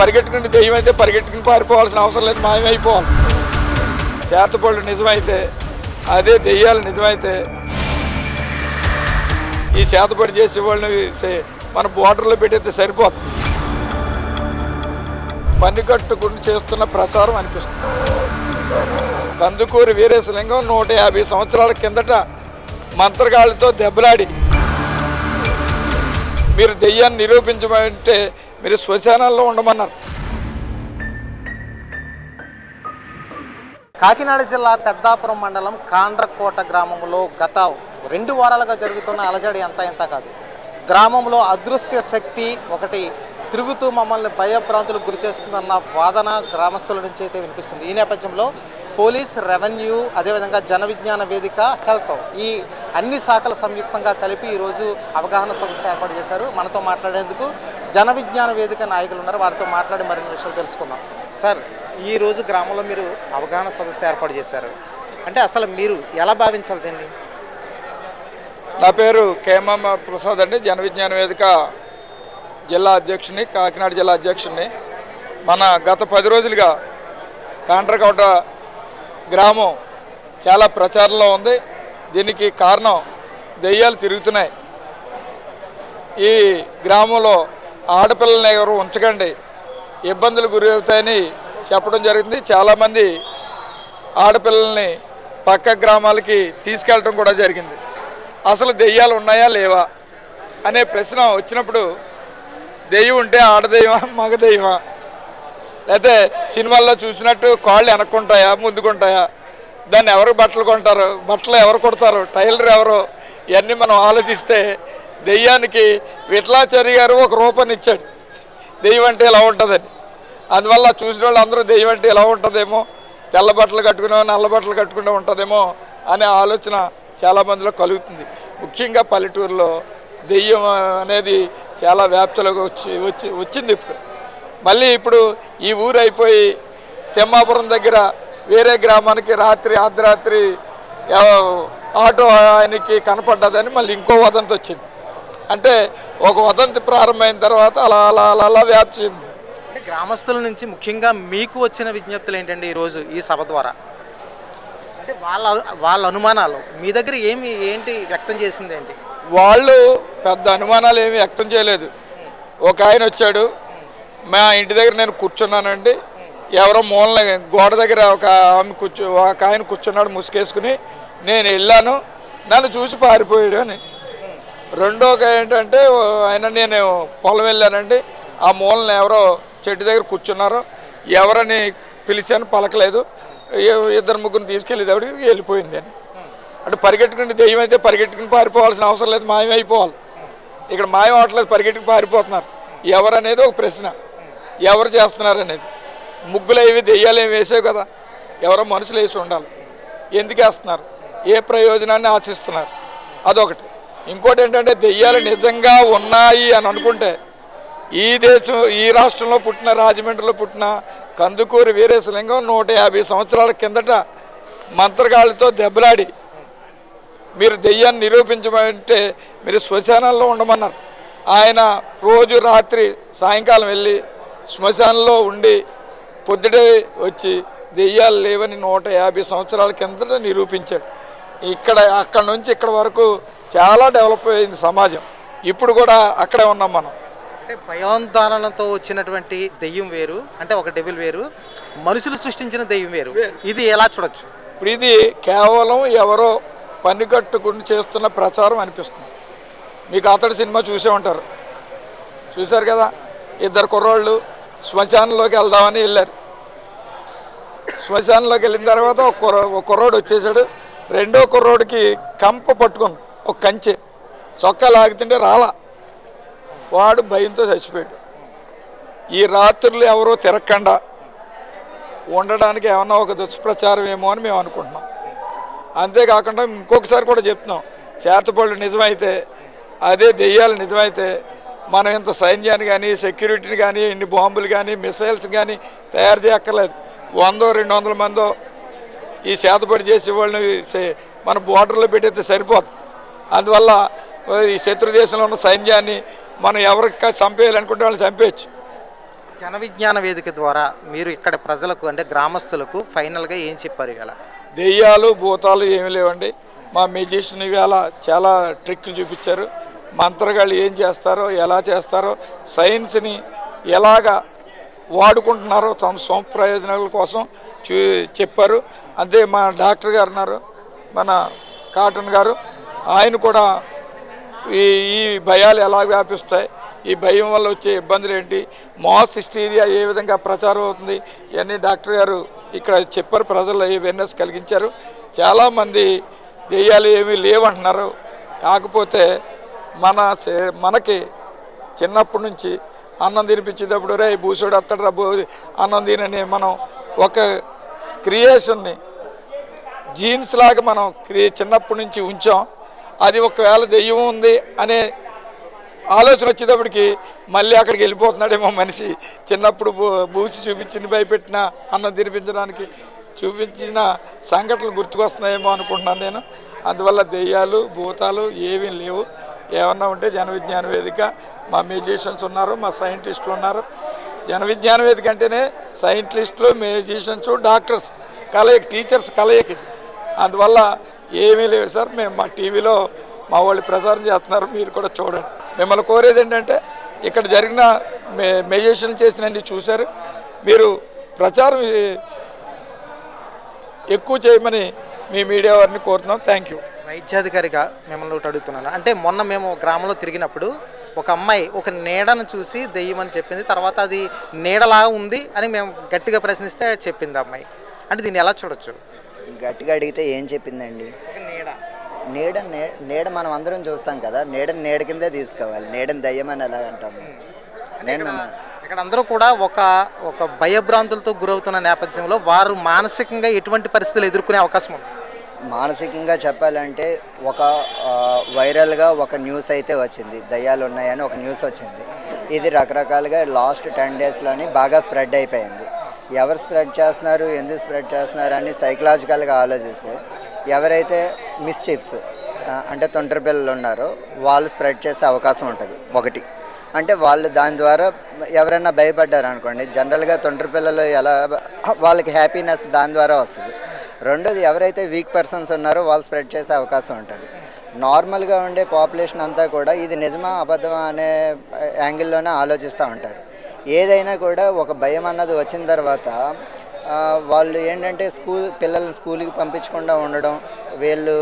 పరిగెట్టుకుని దెయ్యం అయితే పరిగెట్టుకుని పారిపోవాల్సిన అవసరం లేదు మాయమైపోవాలి చేతపళ్ళు నిజమైతే అదే దెయ్యాలు నిజమైతే ఈ చేతపడి చేసే వాళ్ళని మన బోర్డర్లో పెట్టేస్తే సరిపోతుంది. పనికట్టుకుని చేస్తున్న ప్రచారం అనిపిస్తుంది. కందుకూరి వీరేశలింగం నూట యాభై సంవత్సరాల కిందట మంత్రగాళ్ళతో దెబ్బలాడి మీరు దెయ్యాన్ని నిరూపించమంటే మీరు శ్మశానాల్లో ఉండమన్నారు. కాకినాడ జిల్లా పెద్దాపురం మండలం కాండ్రకోట గ్రామంలో గత రెండు వారాలుగా జరుగుతున్న అలజడి అంతా ఇంత కాదు. గ్రామంలో అదృశ్య శక్తి ఒకటి తిరుగుతూ మమ్మల్ని భయభ్రాంతులకు గురి చేస్తుందన్న వాదన గ్రామస్తుల నుంచి అయితే వినిపిస్తుంది. ఈ నేపథ్యంలో పోలీస్ రెవెన్యూ అదేవిధంగా జన విజ్ఞాన వేదిక హెల్త్ ఈ అన్ని శాఖలు సంయుక్తంగా కలిపి ఈరోజు అవగాహన సదస్సు ఏర్పాటు చేశారు. మనతో మాట్లాడేందుకు జన విజ్ఞాన వేదిక నాయకులు ఉన్నారు. వారితో మాట్లాడి మరిన్ని విషయాలు తెలుసుకుందాం. సార్ ఈరోజు గ్రామంలో మీరు అవగాహన సదస్సు ఏర్పాటు చేశారు. అంటే అసలు మీరు ఎలా భావించాలి దీన్ని? నా పేరు కేమమ్మ ప్రసాద్ అండి. జన విజ్ఞాన వేదిక జిల్లా అధ్యక్షుని కాకినాడ జిల్లా అధ్యక్షుడిని మన గత పది రోజులుగా కాండ్రకోట గ్రామం చాలా ప్రచారంలో ఉంది. దీనికి కారణం దెయ్యాలు తిరుగుతున్నాయి. ఈ గ్రామంలో ఆడపిల్లల్ని ఎవరు ఉంచకండి. ఇబ్బందులు గురవుతాయని చెప్పడం జరిగింది. చాలామంది ఆడపిల్లల్ని పక్క గ్రామాలకి తీసుకెళ్ళడం కూడా జరిగింది. అసలు దెయ్యాలు ఉన్నాయా లేవా అనే ప్రశ్న వచ్చినప్పుడు దెయ్యం ఉంటే ఆడదెయ్యమా మగ దెయ్యమా లేకపోతే సినిమాల్లో చూసినట్టు కాళ్ళు వెనక్కుంటాయా ముందుకుంటాయా? దాన్ని ఎవరు బట్టలు కొంటారు బట్టలు ఎవరు కొడతారు టైలర్ ఎవరు? ఇవన్నీ మనం ఆలోచిస్తే దెయ్యానికి విఠలాచారి గారు ఒక రూపాన్ని ఇచ్చాడు. దెయ్యం అంటే ఇలా ఉంటుందని. అందువల్ల చూసిన వాళ్ళు అందరూ దెయ్యం అంటే ఇలా ఉంటుందేమో తెల్ల బట్టలు కట్టుకునే నల్ల బట్టలు కట్టుకునే ఉంటుందేమో అనే ఆలోచన చాలామందిలో కలుగుతుంది. ముఖ్యంగా పల్లెటూరులో దెయ్యం అనేది చాలా వ్యాప్తిలోకి వచ్చి వచ్చి వచ్చింది ఇప్పుడు. మళ్ళీ ఇప్పుడు ఈ ఊరు అయిపోయి తెమ్మాపురం దగ్గర వేరే గ్రామానికి రాత్రి అర్ధరాత్రి ఆటో ఆయనకి కనపడ్డదని మళ్ళీ ఇంకో వదంతి వచ్చింది. అంటే ఒక వదంతి ప్రారంభమైన తర్వాత అలా అలా అలా అలా వ్యాప్తి గ్రామస్తుల నుంచి ముఖ్యంగా మీకు వచ్చిన విజ్ఞప్తులు ఏంటండి ఈరోజు ఈ సభ ద్వారా? అంటే వాళ్ళ వాళ్ళ అనుమానాలు మీ దగ్గర ఏమి ఏంటి వ్యక్తం చేసింది ఏంటి? వాళ్ళు పెద్ద అనుమానాలు ఏమీ వ్యక్తం చేయలేదు. ఒక ఆయన వచ్చాడు మా ఇంటి దగ్గర నేను కూర్చున్నానండి. ఎవరో మూలన గోడ దగ్గర ఒక ఆమె కూర్చో ఒక ఆయన కూర్చున్నాడు ముసుగేసుకుని నేను వెళ్ళాను నన్ను చూసి పారిపోయాడు అని. రెండోగా ఏంటంటే ఆయన నేను పొలం వెళ్ళానండి. ఆ మూలన ఎవరో చెట్టు దగ్గర కూర్చున్నారు. ఎవరని పిలిచాను పలకలేదు. ఏ- ఇద్దరు ముగ్గురు తీసుకెళ్ళేటప్పటికి వెళ్ళిపోయింది అని అంటే పరిగెట్టుకుని దెయ్యం అయితే పరిగెట్టుకుని పారిపోవాల్సిన అవసరం లేదు మాయమైపోవాలి ఇక్కడ మాయం అవట్లేదు పరిగెట్టుకు పారిపోతున్నారు. ఎవరు అనేది ఒక ప్రశ్న. ఎవరు చేస్తున్నారు అనేది. ముగ్గులు ఏవి దెయ్యాలు ఏమి వేసావు కదా. ఎవరో మనుషులు వేసి ఉండాలి. ఎందుకు వేస్తున్నారు? ఏ ప్రయోజనాన్ని ఆశిస్తున్నారు? అదొకటి. ఇంకోటి ఏంటంటే దెయ్యాలు నిజంగా ఉన్నాయి అని అనుకుంటే ఈ దేశం ఈ రాష్ట్రంలో పుట్టిన రాజమండ్రిలో పుట్టిన కందుకూరి వీరేశలింగం నూట యాభై సంవత్సరాల కిందట మంత్రగాళ్ళతో దెబ్బలాడి మీరు దెయ్యాన్ని నిరూపించమంటే మీరు శ్మశానాల్లో ఉండమన్నారు. ఆయన రోజు రాత్రి సాయంకాలం వెళ్ళి శ్మశానంలో ఉండి పొద్దుటే వచ్చి దెయ్యాలు లేవని నూట యాభై సంవత్సరాల కిందట నిరూపించాడు. ఇక్కడ అక్కడ నుంచి ఇక్కడ వరకు చాలా డెవలప్ అయింది సమాజం. ఇప్పుడు కూడా అక్కడే ఉన్నాం మనం. అంటే భయోందానంతో వచ్చినటువంటి దెయ్యం వేరు అంటే ఒక డెవిల్ వేరు మనుషులు సృష్టించిన దెయ్యం వేరు. ఇది ఎలా చూడొచ్చు? ఇప్పుడు ఇది కేవలం ఎవరో పని కట్టుకుని చేస్తున్న ప్రచారం అనిపిస్తుంది. మీకు అతడి సినిమా చూసే ఉంటారు. చూశారు కదా? ఇద్దరు కుర్రోళ్ళు శ్మశానంలోకి వెళ్దామని వెళ్ళారు. శ్మశానంలోకి వెళ్ళిన తర్వాత ఒక కుర్రోడు వచ్చేసాడు రెండో కుర్రోడికి కంప పట్టుకుంది. ఒక కంచె. చొక్కా లాగుతుంటే రాలా. వాడు భయంతో చచ్చిపోయాడు. ఈ రాత్రులు ఎవరో తిరగకుండా ఉండడానికి ఏమన్నా ఒక దుష్ప్రచారం ఏమో అని మేము అనుకుంటున్నాం. అంతేకాకుండా ఇంకొకసారి కూడా చెప్తున్నాం. చేతపళ్ళు నిజమైతే అదే దెయ్యాలు నిజమైతే మనం ఇంత సైన్యాన్ని కానీ సెక్యూరిటీని కానీ ఇన్ని బాంబులు కానీ మిసైల్స్ కానీ తయారు చేయక్కర్లేదు. వందో రెండు వందల మందో ఈ చేతపడి చేసే వాళ్ళని మన బోర్డర్లో పెట్టేస్తే సరిపోతుంది అందువల్ల ఈ శత్రు దేశంలో ఉన్న సైన్యాన్ని మనం ఎవరికి చంపేయాలనుకుంటే వాళ్ళు చంపేయచ్చు. జన విజ్ఞాన వేదిక ద్వారా మీరు ఇక్కడ ప్రజలకు అంటే గ్రామస్తులకు ఫైనల్గా ఏం చెప్పారు ఇలా దెయ్యాలు భూతాలు ఏమీ లేవండి. మా మ్యూజిషియన్ ఇవాళ చాలా ట్రిక్లు చూపించారు. మంత్రగాళ్ళు ఏం చేస్తారో ఎలా చేస్తారో సైన్స్ని ఎలాగా వాడుకుంటున్నారో తమ సొంత ప్రయోజనాల కోసం చూ చెప్పారు. అంతే మన డాక్టర్ గారు ఉన్నారు మన కాటన్ గారు. ఆయన కూడా ఈ ఈ భయాలు ఎలా వ్యాపిస్తాయి? ఈ భయం వల్ల వచ్చే ఇబ్బందులు ఏంటి? మాస్ హిస్టీరియా ఏ విధంగా ప్రచారం అవుతుంది? ఇవన్నీ డాక్టర్ గారు ఇక్కడ చెప్పారు. ప్రజలు అవేర్నెస్ కలిగించారు? చాలామంది దెయ్యాలు ఏమీ లేవంటున్నారు. కాకపోతే మన మనకి చిన్నప్పటి నుంచి అన్నం తినిపించేటప్పుడు రే భూసుడు అత్తడరా భూ అన్నం తినని మనం ఒక క్రియేషన్ని జీన్స్ లాగా మనం క్రియే చిన్నప్పటి నుంచి ఉంచాం. అది ఒకవేళ దెయ్యం ఉంది అనే ఆలోచన వచ్చేటప్పటికి మళ్ళీ అక్కడికి వెళ్ళిపోతున్నాడేమో మనిషి. చిన్నప్పుడు బూ- బూచి చూపించింది భయపెట్టిన అన్నం తినిపించడానికి చూపించిన సంఘటనలు గుర్తుకొస్తున్నాయేమో అనుకుంటున్నాను నేను. అందువల్ల దెయ్యాలు భూతాలు ఏమీ లేవు. ఏమన్నా ఉంటే జనవిజ్ఞాన వేదిక మా మ్యూజిషియన్స్ ఉన్నారు మా సైంటిస్టులు ఉన్నారు. జనవిజ్ఞాన వేదిక అంటేనే సైంటిస్టులు మ్యూజిషియన్స్ డాక్టర్స్ కలయిక టీచర్స్ కలయిక అందువల్ల ఏమీ లేవు సార్. మేము మా టీవీలో మా వాళ్ళు ప్రసారం చేస్తున్నారు. మీరు కూడా చూడండి. మిమ్మల్ని కోరేది ఏంటంటే ఇక్కడ జరిగిన మే మెజిషియన్ చేసినన్ని చూశారు. మీరు ప్రచారం ఎక్కువ చేయమని మీ మీడియా వారిని కోరుతున్నాం. Thank you. వైద్యాధికారిగా మిమ్మల్ని ఒకటి అడుగుతున్నాను. అంటే మొన్న మేము గ్రామంలో తిరిగినప్పుడు ఒక అమ్మాయి ఒక నీడను చూసి దెయ్యం అని చెప్పింది. తర్వాత అది నీడలా ఉంది అని మేము గట్టిగా ప్రశ్నిస్తే చెప్పింది అమ్మాయి. అంటే దీన్ని ఎలా చూడొచ్చు? గట్టిగా అడిగితే ఏం చెప్పిందండి? నీడ. నీడ మనం అందరం చూస్తాం కదా నీడని నీడ కిందే తీసుకోవాలి నీడని దయ్యం అని ఎలా అంటాము? నేను ఇక్కడ అందరూ కూడా ఒక ఒక భయభ్రాంతులతో గురవుతున్న నేపథ్యంలో వారు మానసికంగా ఎటువంటి పరిస్థితులు ఎదుర్కొనే అవకాశం ఉంది? మానసికంగా చెప్పాలంటే ఒక వైరల్గా ఒక న్యూస్ అయితే వచ్చింది. దయ్యాలు ఉన్నాయని ఒక న్యూస్ వచ్చింది. ఇది రకరకాలుగా లాస్ట్ టెన్ డేస్లోని బాగా స్ప్రెడ్ అయిపోయింది. ఎవరు స్ప్రెడ్ చేస్తున్నారు ఎందుకు స్ప్రెడ్ చేస్తున్నారు అని సైకలాజికల్గా ఆలోచిస్తే ఎవరైతే మిస్చీఫ్స్ అంటే తొండ్ర పిల్లలు ఉన్నారో వాళ్ళు స్ప్రెడ్ చేసే అవకాశం ఉంటుంది ఒకటి. అంటే వాళ్ళు దాని ద్వారా ఎవరైనా భయపడ్డారు అనుకోండి జనరల్గా తొండ్రి పిల్లలు ఎలా వాళ్ళకి హ్యాపీనెస్ దాని ద్వారా వస్తుంది. రెండోది ఎవరైతే వీక్ పర్సన్స్ ఉన్నారో వాళ్ళు స్ప్రెడ్ చేసే అవకాశం ఉంటుంది. నార్మల్గా ఉండే పాపులేషన్ అంతా కూడా ఇది నిజమా అబద్ధమా అనే యాంగిల్లోనే ఆలోచిస్తూ ఉంటారు. ఏదైనా కూడా ఒక భయం అన్నది వచ్చిన తర్వాత వాళ్ళు ఏంటంటే స్కూల్ పిల్లల్ని స్కూల్కి పంపించకుండా ఉండడం వీళ్ళు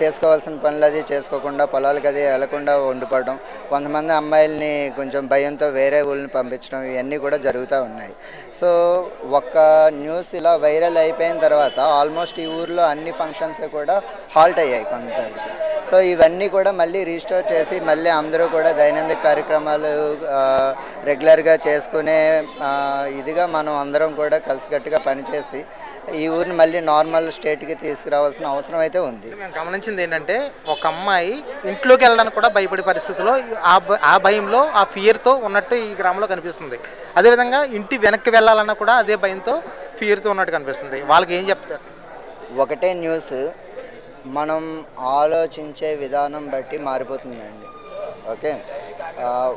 చేసుకోవాల్సిన పనులు అది చేసుకోకుండా పొలాలకు అది వెళ్ళకుండా ఉండిపోవడం కొంతమంది అమ్మాయిల్ని కొంచెం భయంతో వేరే ఊళ్ళని పంపించడం ఇవన్నీ కూడా జరుగుతూ ఉన్నాయి. సో ఒక్క న్యూస్ ఇలా వైరల్ అయిపోయిన తర్వాత ఆల్మోస్ట్ ఈ ఊర్లో అన్ని ఫంక్షన్స్ కూడా హాల్ట్ అయ్యాయి కొంతసేపటికి. సో ఇవన్నీ కూడా మళ్ళీ రీస్టోర్ చేసి మళ్ళీ అందరూ కూడా దైనందిక కార్యక్రమాలు రెగ్యులర్గా చేసుకునే ఇదిగా మనం అందరం కూడా కలిసికట్టుగా పనిచేసి ఈ ఊరిని మళ్ళీ నార్మల్ స్టేట్కి తీసుకురావాల్సిన అవసరం అయితే ఉంది. మేము గమనించింది ఏంటంటే ఒక అమ్మాయి ఇంట్లోకి వెళ్ళడానికి కూడా భయపడే పరిస్థితిలో ఆ ఆ భయంలో ఆ ఫియర్తో ఉన్నట్టు ఈ గ్రామంలో కనిపిస్తుంది. అదేవిధంగా ఇంటి వెనక్కి వెళ్ళాలన్నా కూడా అదే భయంతో ఫియర్తో ఉన్నట్టు కనిపిస్తుంది. వాళ్ళకి ఏం చెప్తారు? ఒకటే న్యూస్ మనం ఆలోచించే విధానం బట్టి మారిపోతుందండి. ఓకే?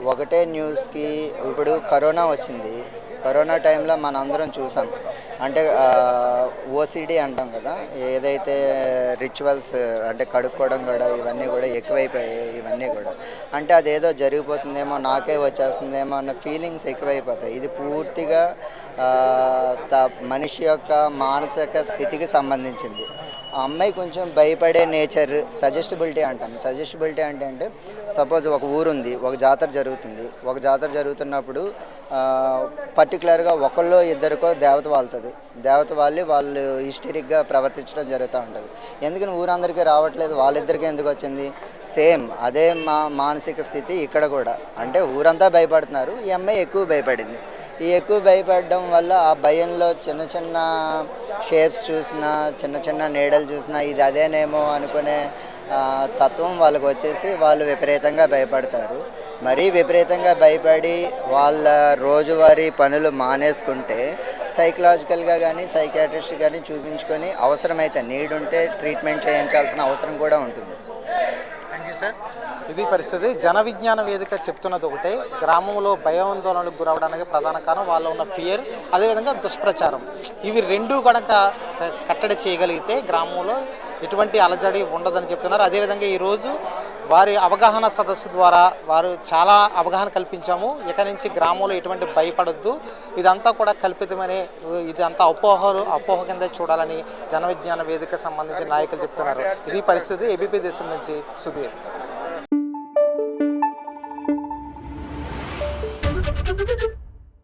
ఒకటే న్యూస్కి ఇప్పుడు కరోనా వచ్చింది. కరోనా టైంలో మన అందరం చూసాం. అంటే ఓసిడి అంటాం కదా ఏదైతే రిచువల్స్ అంటే కడుక్కోవడం కూడా ఇవన్నీ కూడా ఎక్కువైపోయాయి ఇవన్నీ కూడా. అంటే అదేదో జరిగిపోతుందేమో నాకే వచ్చేస్తుందేమో అన్న ఫీలింగ్స్ ఎక్కువైపోతాయి. ఇది పూర్తిగా త- మనిషి యొక్క మానసిక స్థితికి సంబంధించింది. ఆ అమ్మాయి కొంచెం భయపడే నేచర్ సజెస్టబిలిటీ అంటాం. సజెస్టబిలిటీ అంటే అంటే సపోజ్ ఒక ఊరుంది ఒక జాతర జరుగుతుంది. ఒక జాతర జరుగుతున్నప్పుడు పర్టికులర్గా ఒకళ్ళో ఇద్దరికో దేవత వాళ్తుంది. దేవత వాళ్ళు వాళ్ళు హిస్టరిక్గా ప్రవర్తించడం జరుగుతూ ఉంటుంది. ఎందుకని ఊరందరికీ రావట్లేదు? వాళ్ళిద్దరికీ ఎందుకు వచ్చింది? సేమ్ అదే మా మానసిక స్థితి ఇక్కడ కూడా. అంటే ఊరంతా భయపడుతున్నారు ఈ అమ్మాయి ఎక్కువ భయపడింది. ఈ ఎక్కువ భయపడడం వల్ల ఆ భయంలో చిన్న చిన్న షేప్స్ చూసినా చిన్న చిన్న నీడలు చూసినా ఇది అదేనేమో అనుకునే తత్వం వాళ్ళకు వచ్చేసి వాళ్ళు విపరీతంగా భయపడతారు. మరీ విపరీతంగా భయపడి వాళ్ళ రోజువారీ పనులు మానేసుకుంటే సైకలాజికల్గా కానీ సైకాట్రిస్ట్ కానీ చూపించుకొని అవసరమైతే నీడ్ ఉంటే ట్రీట్మెంట్ చేయించాల్సిన అవసరం కూడా ఉంటుంది. థ్యాంక్ యూ సార్ ఇది పరిస్థితి. జన విజ్ఞాన వేదిక చెప్తున్నది ఒకటే. గ్రామంలో భయాందోళనలకు గురవడానికి ప్రధాన కారణం వాళ్ళు ఉన్న ఫియర్ అదేవిధంగా దుష్ప్రచారం. ఇవి రెండు కనుక కట్టడి చేయగలిగితే గ్రామంలో ఎటువంటి అలజడి ఉండదని చెప్తున్నారు. అదేవిధంగా ఈరోజు వారి అవగాహన సదస్సు ద్వారా వారు చాలా అవగాహన కల్పించాము. ఇక నుంచి గ్రామంలో ఎటువంటి భయపడొద్దు. ఇదంతా కూడా కల్పితమనే ఇదంతా అపోహలు అపోహ కింద చూడాలని జన విజ్ఞాన వేదిక సంబంధించిన నాయకులు చెప్తున్నారు. ఇది పరిస్థితి ఏబీపీ దేశం నుంచి సుధీర్.